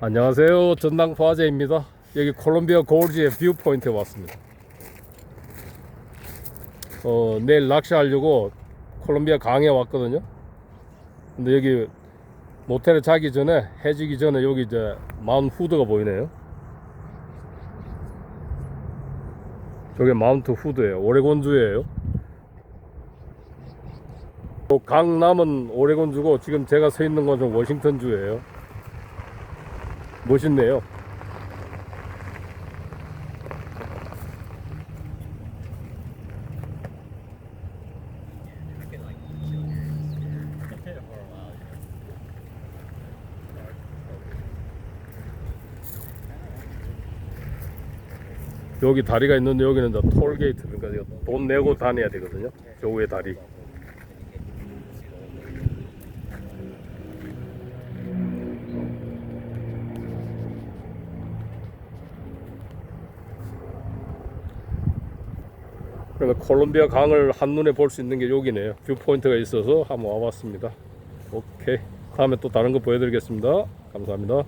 안녕하세요. 전당 포화제입니다. 여기 콜롬비아 골지의 뷰 포인트에 왔습니다. 어, 내일 낚시하려고 콜롬비아 강에 왔거든요. 근데 여기 모텔에 자기 전에 해지기 전에 여기 이제 마운트 후드가 보이네요. 저게 마운트 후드예요. 오레곤주예요. 또 강남은 오레곤주고 지금 제가 서 있는 곳은 워싱턴주예요. 멋있네요. 여기 다리가 있는데 여기는 다 톨게이트 그러니까 돈 내고 다녀야 되거든요. 저 위에 다리. 그러니까 콜롬비아 강을 한눈에 볼 수 있는 게 여기네요. 뷰 포인트가 있어서 한번 와봤습니다. 오케이. 다음에 또 다른 거 보여드리겠습니다. 감사합니다.